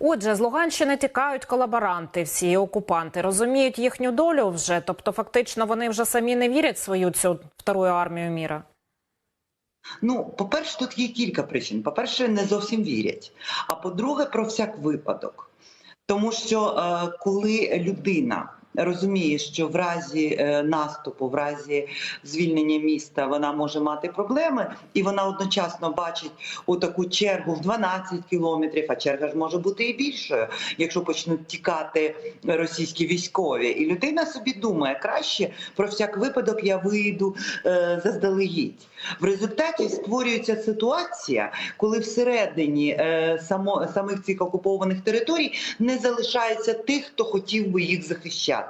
Отже, з Луганщини тікають колаборанти, всі окупанти розуміють їхню долю вже. Тобто, фактично, вони вже самі не вірять в свою цю втору армію міра. Ну, по-перше, тут є кілька причин. По-перше, не зовсім вірять. А по-друге, про всяк випадок. Тому що е, коли людина розуміє, що в разі е, наступу, в разі звільнення міста вона може мати проблеми, і вона одночасно бачить у таку чергу в 12 кілометрів, а черга ж може бути і більшою, якщо почнуть тікати російські військові. І людина собі думає, краще про всяк випадок я вийду е, заздалегідь. В результаті створюється ситуація, коли всередині е, само, самих цих окупованих територій не залишається тих, хто хотів би їх захищати.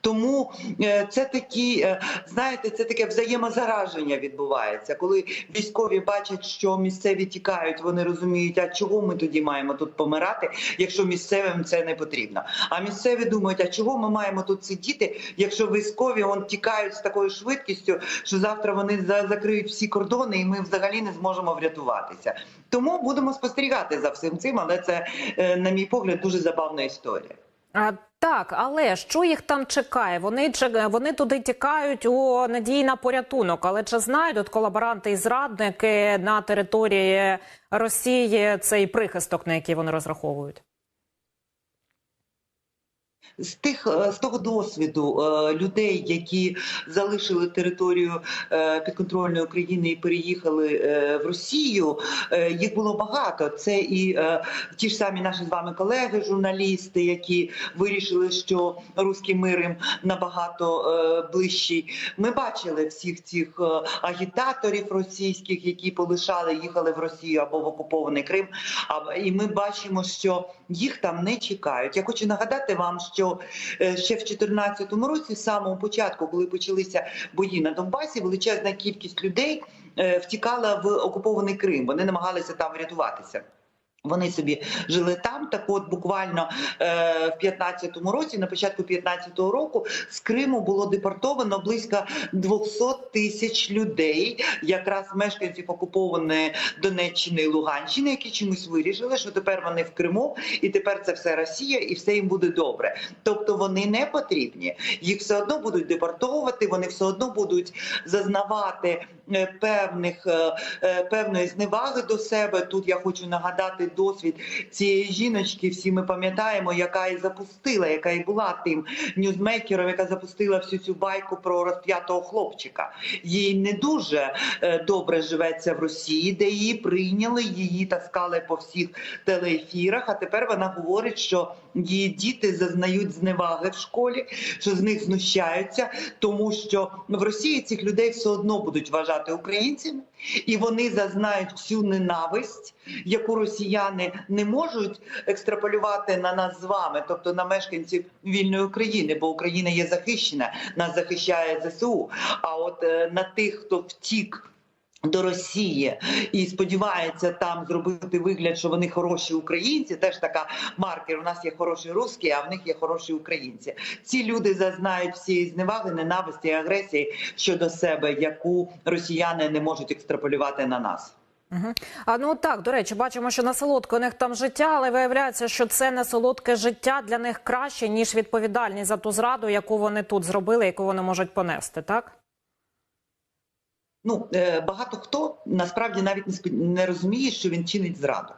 Тому е, це такі, е, знаєте, це таке взаємозараження відбувається. Коли військові бачать, що місцеві тікають, вони розуміють, а чого ми тоді маємо тут помирати, якщо місцевим це не потрібно. А місцеві думають, а чого ми маємо тут сидіти, якщо військові он тікають з такою швидкістю, що завтра вони за- закриють всі кордони, і ми взагалі не зможемо врятуватися. Тому будемо спостерігати за всім цим, але це, е, на мій погляд, дуже забавна історія. Так, але що їх там чекає? Вони вони туди тікають у надії на порятунок. Але чи знайдуть колаборанти і зрадники на території Росії цей прихисток, на який вони розраховують? З тих е, з того досвіду е, людей, які залишили територію е, підконтрольної України і переїхали в Росію, їх було багато. Це і ті ж самі наші з вами колеги, журналісти, які вирішили, що руський мир їм набагато ближчий. Ми бачили всіх цих агітаторів російських, які полишали, їхали в Росію або в окупований Крим. І ми бачимо, що їх там не чекають. Я хочу нагадати вам, що е, ще в 2014 році, з самого початку, коли почалися бої на Донбасі, величезна кількість людей е, втікала в окупований Крим. Вони намагалися там врятуватися. Вони собі жили там. Так, от буквально е, в 15-му році, на початку 15-го року, з Криму було депортовано близько 200 тисяч людей, якраз мешканців окупованої Донеччини і Луганщини, які чомусь вирішили, що тепер вони в Криму, і тепер це все Росія, і все їм буде добре. Тобто вони не потрібні. Їх все одно будуть депортовувати, вони все одно будуть зазнавати е, певних е, е, певної зневаги до себе. Тут я хочу нагадати досвід цієї жіночки. Всі ми пам'ятаємо, яка і запустила, яка і була тим ньюзмейкером, яка запустила всю цю байку про розп'ятого хлопчика. Їй не дуже е, добре живеться в Росії, де її прийняли, її таскали по всіх телеефірах. А тепер вона говорить, що її діти зазнають зневаги в школі, що з них знущаються, тому що в Росії цих людей все одно будуть вважати українцями, і вони зазнають всю ненависть, яку росіяни не можуть екстраполювати на нас з вами, тобто на мешканців вільної України, бо Україна є захищена, нас захищає ЗСУ. А от е, на тих, хто втік. До Росії і сподівається там зробити вигляд, що вони хороші українці. Теж така маркер. У нас є хороші русські, а в них є хороші українці. Ці люди зазнають всієї зневаги, ненависті і агресії щодо себе, яку росіяни не можуть екстраполювати на нас. Угу. А ну так, до речі, бачимо, що на солодке у них там життя, але виявляється, що це не солодке життя для них краще, ніж відповідальність за ту зраду, яку вони тут зробили, яку вони можуть понести, так? Ну е, багато хто насправді навіть не розуміє, що він чинить зраду.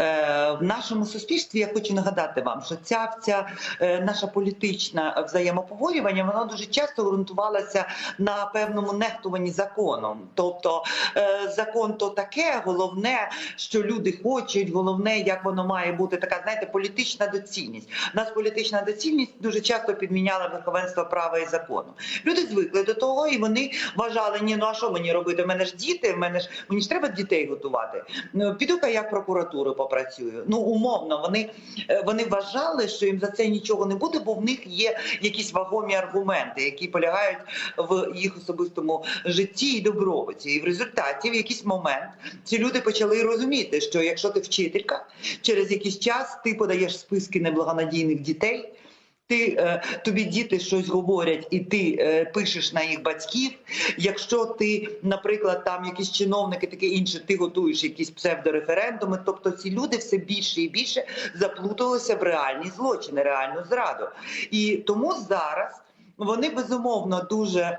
Е, В нашому суспільстві я хочу нагадати вам, що ця вся е, наша політична взаємоповорювання воно дуже часто ґрунтувалося на певному нехтуванні законом. Тобто е, закон то таке, головне, що люди хочуть, головне, як воно має бути така, знаєте, політична доцільність. У нас політична доцільність дуже часто підміняла верховенство права і закону. Люди звикли до того, і вони вважали, ні, ну а що мені робити? В мене ж діти, в мене ж мені ж треба дітей готувати. Ну, Піду-ка я в прокуратуру попрацюю. Ну умовно, вони, е, вони вважали, що їм за це нічого не буде, бо в них є якісь вагомі аргументи, які полягають в їх особистому житті і добробуті. І в результаті, в якийсь момент, ці люди почали розуміти, що якщо ти вчителька, через якийсь час ти подаєш списки неблагонадійних дітей. Ти е, тобі діти щось говорять, і ти е, пишеш на їх батьків. Якщо ти, наприклад, там якісь чиновники, таке інше, ти готуєш якісь псевдореферендуми. Тобто ці люди все більше і більше заплуталися в реальні злочини, реальну зраду. І тому зараз вони безумовно дуже.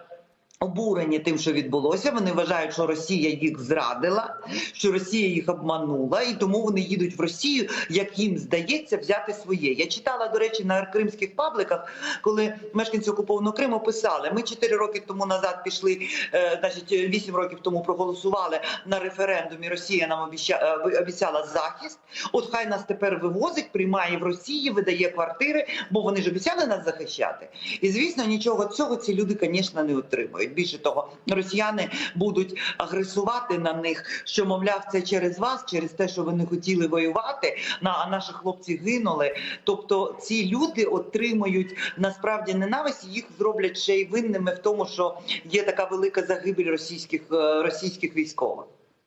Обурені тим, що відбулося, вони вважають, що Росія їх зрадила, що Росія їх обманула, і тому вони їдуть в Росію, як їм здається, взяти своє. Я читала, до речі, на кримських пабликах, коли мешканці окупованого Криму писали: ми 4 роки тому назад пішли, е, значить 8 років тому проголосували на референдумі. Росія нам обіща- е, обіцяла захист. От хай нас тепер вивозить, приймає в Росії, видає квартири, бо вони ж обіцяли нас захищати. І звісно, нічого цього ці люди, звісно, не отримують. Більше того, росіяни будуть агресувати на них, що мовляв, це через вас, через те, що ви не хотіли воювати. На а наші хлопці гинули. Тобто ці люди отримують насправді ненависть, їх зроблять ще й винними в тому, що є така велика загибель російських е, російських військових.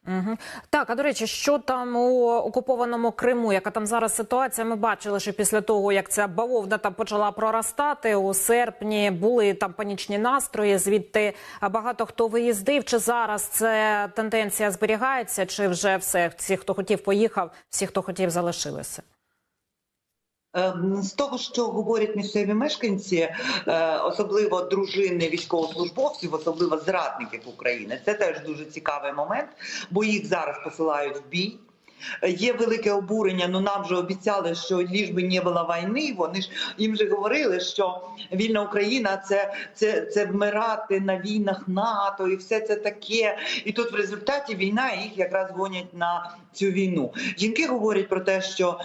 Угу. Так, а до речі, що там у окупованому Криму? Яка там зараз ситуація? Ми бачили, що після того, як ця бавовна там почала проростати у серпні, були там панічні настрої. Звідти багато хто виїздив. Чи зараз це тенденція зберігається, чи вже все всі, хто хотів, поїхав, всі, хто хотів, залишилися? Ем, З того, що говорять місцеві мешканці, е, особливо дружини військовослужбовців, особливо зрадників України, це теж дуже цікавий момент, бо їх зараз посилають в бій. Є велике обурення. Ну нам же обіцяли, що ліж би не було війни. Вони ж їм же говорили, що вільна Україна це, це, це вмирати на війнах НАТО і все це таке. І тут в результаті війна їх якраз гонять на цю війну. Жінки говорять про те, що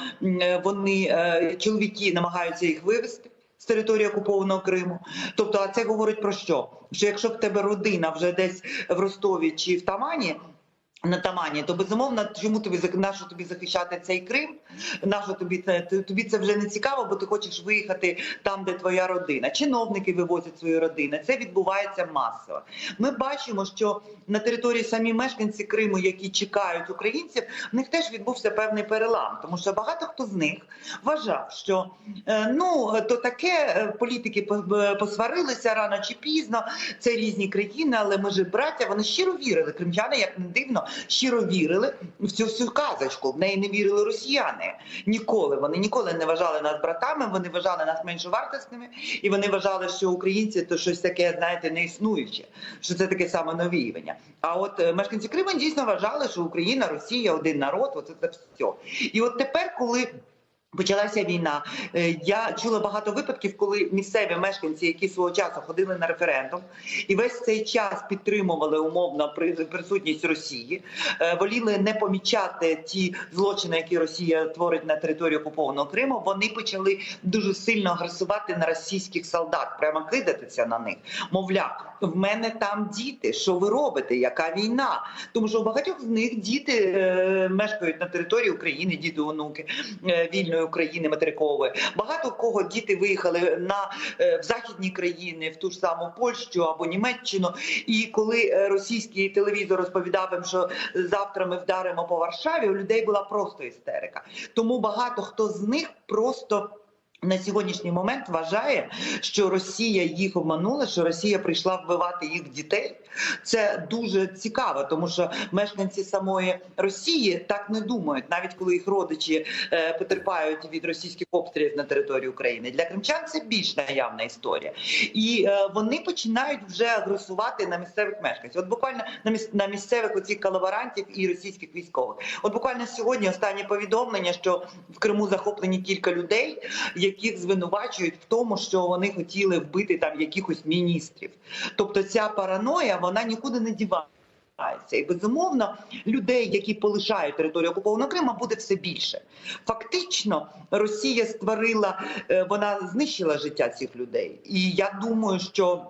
вони е, чоловіки намагаються їх вивести. З території окупованого Криму, тобто, а це говорить про що? Що якщо в тебе родина вже десь в Ростові чи в Тамані, на Тамані, то безумовно, чому тобі нащо тобі захищати цей Крим? Нащо тобі це тобі це вже не цікаво, бо ти хочеш виїхати там, де твоя родина. Чиновники вивозять свої родини. Це відбувається масово. Ми бачимо, що на території самі мешканці Криму, які чекають українців, в них теж відбувся певний перелам, тому що багато хто з них вважав, що е, ну то таке е, політики по- посварилися рано чи пізно. Це різні країни, але ми ж браття. Вони щиро вірили. Кримчани, як не дивно, щиро вірили в цю всю казочку. В неї не вірили росіяни ніколи. Вони ніколи не вважали нас братами. Вони вважали нас меншовартісними, і вони вважали, що українці то щось таке, знаєте, не існуюче, що це таке саме новіювання. А от е, мешканці Криму дійсно вважали, що Україна, Росія один народ. Оце це все. І от тепер, коли Почалася війна. Е, Я чула багато випадків, коли місцеві мешканці, які свого часу ходили на референдум, і весь цей час підтримували умовно при- присутність Росії, е, воліли не помічати ті злочини, які Росія творить на території окупованого Криму. Вони почали дуже сильно агресувати на російських солдат, прямо кидатися на них. Мовляв, в мене там діти. Що ви робите? Яка війна? Тому що у багатьох з них діти е, мешкають на території України, діти онуки вільної України материкової. Багато кого діти виїхали на е, в західні країни, в ту ж саму Польщу або Німеччину. І коли е, російський телевізор розповідав їм, що завтра ми вдаримо по Варшаві, у людей була просто істерика. Тому багато хто з них просто. На сьогоднішній момент вважає, що Росія їх обманула, що Росія прийшла вбивати їх дітей. Це дуже цікаво, тому що мешканці самої Росії так не думають, навіть коли їх родичі е, потерпають від російських обстрілів на території України. Для кримчан це більш наявна історія, і е, вони починають вже агресувати на місцевих мешканців. От буквально на міс- на місцевих оцих колаборантів і російських військових. От буквально сьогодні останнє повідомлення, що в Криму захоплені кілька людей, яких звинувачують в тому, що вони хотіли вбити там якихось міністрів. Тобто ця параноя вона нікуди не дівається. І безумовно людей, які полишають територію окупованого Криму, буде все більше. Фактично, Росія створила, е, вона знищила життя цих людей, і я думаю, що.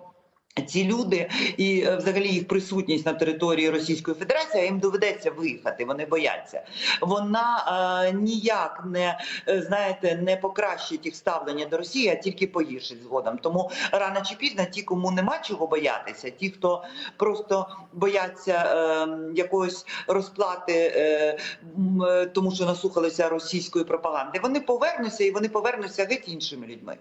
Ці люди і е, взагалі їх присутність на території Російської Федерації їм доведеться виїхати. Вони бояться. Вона е, ніяк не е, знаєте не покращить їх ставлення до Росії, а тільки погіршить згодом. Тому рано чи пізно ті, кому нема чого боятися, ті, хто просто бояться е, якоїсь розплати, е, е, тому що наслухалися російської пропаганди, вони повернуться і вони повернуться геть іншими людьми.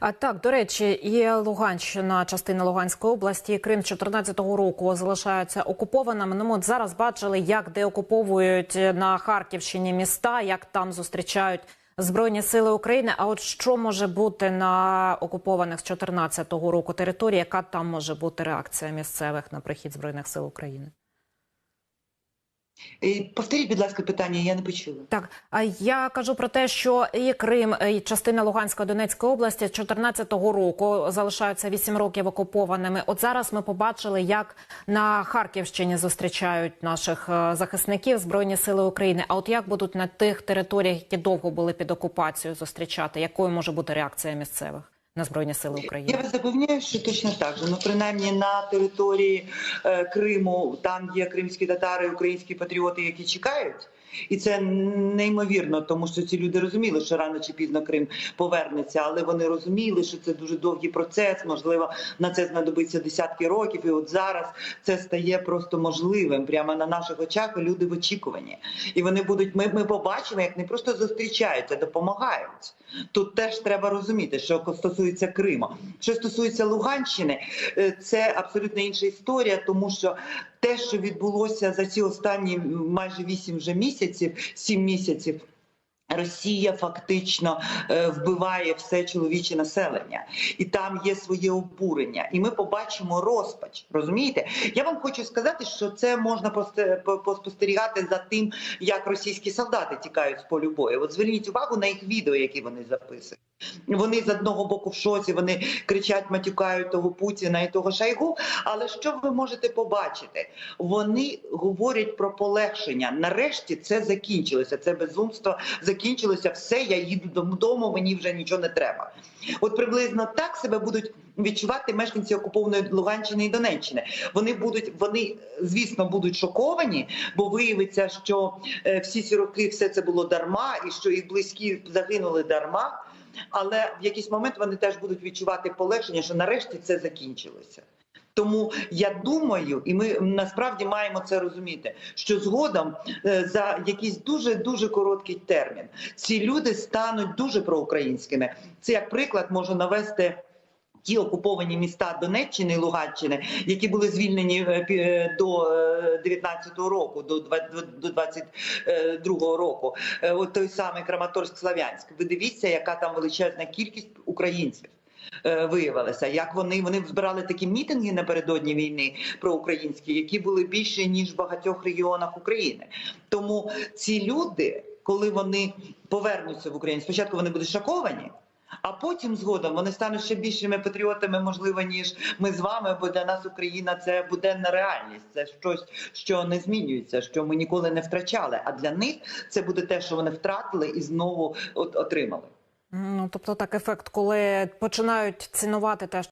А так, до речі, і Луганщина, частина Луганської області, Крим 14-го року залишаються окупованими. Ну, ми от зараз бачили, як деокуповують на Харківщині міста, як там зустрічають Збройні сили України. А от що може бути на окупованих з 14-го року території? Яка там може бути реакція місцевих на прихід Збройних сил України? Повторіть, будь ласка, питання, я не почула. Так, а я кажу про те, що і Крим, і частина Луганської Донецької області з 14-го року залишаються 8 років окупованими. От зараз ми побачили, як на Харківщині зустрічають наших е, захисників Збройні Сили України. А от як будуть на тих територіях, які довго були під окупацією, зустрічати? Якою може бути реакція місцевих на Збройні Сили Я України? вас запевняю, що точно так же. Ну, принаймні на території е, Криму там є кримські татари, українські патріоти, які чекають. І це неймовірно, тому що ці люди розуміли, що рано чи пізно Крим повернеться, але вони розуміли, що це дуже довгий процес. Можливо, на це знадобиться десятки років. І от зараз це стає просто можливим. Прямо на наших очах люди в очікуванні. І вони будуть. Ми, ми побачимо, як не просто зустрічаються, допомагають. Тут теж треба розуміти, що стосується Криму. Що стосується Луганщини, е, це абсолютно інша історія, тому що те, що відбулося за ці останні майже вісім вже місяців, сім місяців. Росія фактично е, вбиває все чоловіче населення, і там є своє обурення, і ми побачимо розпач. Розумієте? Я вам хочу сказати, що це можна посте- поспостерігати за тим, як російські солдати тікають з полю бою. От зверніть увагу на їх відео, які вони записують. Вони з одного боку в шоці, вони кричать, матюкають того Путіна і того Шайгу. Але що ви можете побачити? Вони говорять про полегшення. Нарешті це закінчилося. Це безумство закінчилося. Все, я їду додому, мені вже нічого не треба. От приблизно так себе будуть відчувати мешканці окупованої Луганщини і Донеччини. Вони будуть, вони звісно будуть шоковані, бо виявиться, що е, всі ці роки все це було дарма, і що їх близькі загинули дарма. Але в якийсь момент вони теж будуть відчувати полегшення, що нарешті це закінчилося. Тому я думаю, і ми насправді маємо це розуміти, що згодом е, за якийсь дуже дуже короткий термін ці люди стануть дуже проукраїнськими. Це як приклад можу навести. Ті окуповані міста Донеччини і Луганщини, які були звільнені е, е, до 19-го року, до два- до 22-го року, от той самий Краматорськ-Славянськ. Ви дивіться, яка там величезна кількість українців. Е, Виявилося, як вони вони збирали такі мітинги напередодні війни проукраїнські, які були більше ніж в багатьох регіонах України. Тому ці люди, коли вони повернуться в Україну, спочатку вони будуть шоковані. А потім згодом вони стануть ще більшими патріотами, можливо, ніж ми з вами, бо для нас Україна це буденна реальність. Це щось, що не змінюється, що ми ніколи не втрачали. А для них це буде те, що вони втратили і знову от отримали. Ну тобто так ефект, коли починають цінувати те,